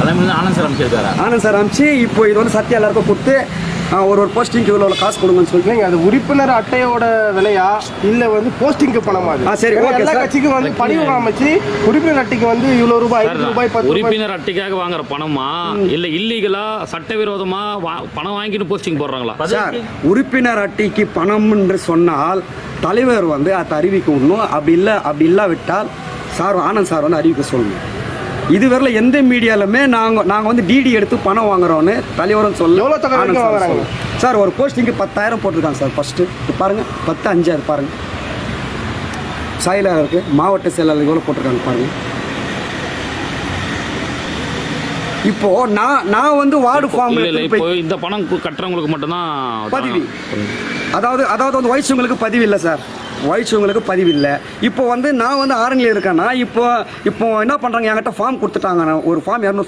எல்லாமே வந்து ஆனந்த் சார் அமைச்சிருக்காரா ஆனந்த் சார் அமிச்சு இப்போ இது வந்து சத்யா எல்லாருக்கும் கொடுத்து ஒரு ஒரு போஸ்டிங்க்கு இவ்வளோ காசு கொடுங்கன்னு சொல்லிட்டு இல்லைங்க அது உறுப்பினர் அட்டையோட விலையா இல்ல வந்து போஸ்டிங்க்கு பணமா ஆ, சரி, ஓகே, எல்லா. கட்சிக்கும் வந்து பணிவு அமைச்சு உறுப்பினர் அட்டைக்கு வந்து இவ்வளவு ரூபாய் ஐந்து ரூபாய் பத்து உறுப்பினர் அட்டைக்காக வாங்குற பணமா? இல்ல இல்லீகலா சட்டவிரோதமா வா- பணம் வாங்கிட்டு போஸ்டிங் போடுறாங்களா? சார் உறுப்பினர் அட்டைக்கு பணம் என்று சொன்னால் தலைவர் வந்து அதை அறிவிக்க விடணும் அப்படி இல்லை அப்படி இல்லாவிட்டால் சார் ஆனந்த் சார் வந்து அறிவிக்க சொல்லணும் இதுவரையில எந்த மீடியாலுமே நாங்கள் நாங்கள் வந்து டிடி எடுத்து பணம் வாங்குறோன்னு தலைவரும் சொல்ல சார் வாங்குறாங்க? சார் ஒரு போஸ்டிங்க்கு பத்தாயிரம் போட்டிருக்காங்க சார் ஃபர்ஸ்ட் பாருங்க பத்து அஞ்சு அது பாருங்க. சாயிலாக இருக்கு மாவட்ட செயலாளர் எவ்வளோ போட்டிருக்காங்க பாருங்க. இப்போ நான் நான் வந்து வார்டு ஃபார்ம் இப்போ இந்த பணம் கட்டுறவங்களுக்கு மட்டும்தான் பதிவு. அதாவது அதாவது வந்து வயசுங்களுக்கு பதிவு இல்லை சார். வயசுங்களுக்கு பதிவு இல்லை இப்போ வந்து நான் வந்து ஆரணியில் இருக்கேன்னா இப்போ இப்போ என்ன பண்ணுறாங்க என்கிட்ட ஃபார்ம் கொடுத்துட்டாங்க. ஒரு ஃபார்ம் இரநூறு